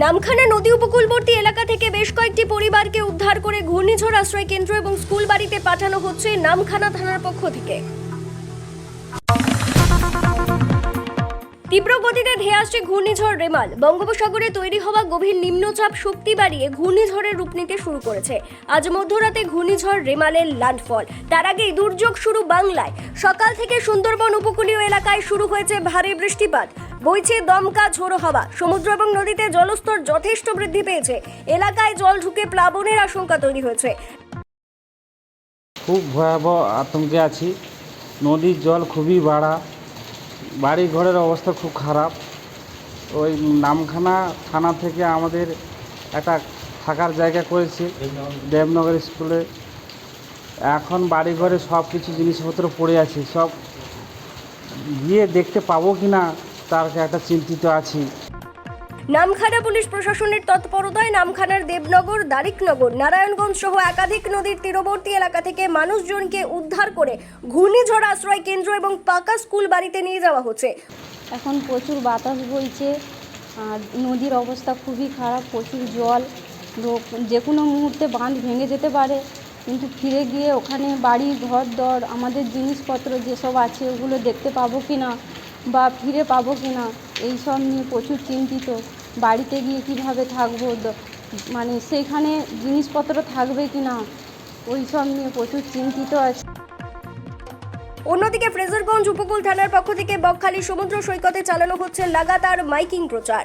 নামখানা নদী উপকূলবর্তী এলাকা থেকে বেশ কয়েকটি পরিবারকে উদ্ধার করে ঘূর্ণিঝড় আশ্রয় কেন্দ্র এবং স্কুল বাড়িতে পাঠানো হচ্ছে নামখানা থানার পক্ষ থেকে। তীব্র গতিতে ধেয়ে আসছে ঘূর্ণিঝড় রেমাল। বঙ্গোপসাগরে তৈরি হওয়া গভীর নিম্নচাপ শক্তি বাড়িয়ে ঘূর্ণিঝড়ের রূপ নিতে শুরু করেছে। আজ মধ্যরাতে ঘূর্ণিঝড় রেমালের ল্যান্ডফল তার আগেই দুর্যোগ শুরু বাংলায়। সকাল থেকে সুন্দরবন উপকূলীয় এলাকায় শুরু হয়েছে ভারী বৃষ্টিপাত। বইছে দমকা ঝোড়ো হাওয়া। সমুদ্র এবং নদীতে জলস্তর যথেষ্ট বৃদ্ধি পেয়েছে। এলাকায় জল ঢুকে প্লাবনের আশঙ্কা তৈরি হয়েছে। খুব ভয়াবহ আতঙ্কে আছি। নদীর জল খুবই বাড়া। বাড়ি ঘরের অবস্থা খুব খারাপ। ওই নামখানা থানা থেকে আমাদের একটা থাকার জায়গা করেছে, দেবনগর স্কুলে। এখন বাড়ি ঘরে সব কিছু জিনিসপত্র পড়ে আছে। সব গিয়ে দেখতে পাবো কি না তার একটা চিন্তিত আছি। নামখানা পুলিশ প্রশাসনের তৎপরতায় নামখানার দেবনগর দারিকনগর নারায়ণগঞ্জ সহ একাধিক নদীর তীরবর্তী এলাকা থেকে মানুষজনকে উদ্ধার করে ঘূর্ণিঝড় আশ্রয় কেন্দ্র এবং পাকা স্কুল বাড়িতে নিয়ে যাওয়া হচ্ছে। এখন প্রচুর বাতাস বইছে আর নদীর অবস্থা খুবই খারাপ প্রচুর জল লোক যে কোনো মুহূর্তে বাঁধ ভেঙে যেতে পারে কিন্তু ফিরে গিয়ে ওখানে বাড়ি ঘর দর আমাদের জিনিসপত্র যেসব আছে ওগুলো দেখতে পাবো কি না বা ফিরে পাবো কি না এই সব নিয়ে প্রচুর চিন্তিত। বাড়িতে গিয়ে কীভাবে থাকব? মানে সেইখানে জিনিসপত্র থাকবে কি না ওই সব নিয়ে প্রচুর চিন্তিত আছে। অন্যদিকে ফ্রেজারগঞ্জ উপকূল থানার পক্ষ থেকে বকখালি সমুদ্র সৈকতে চালানো হচ্ছে লাগাতার মাইকিং প্রচার।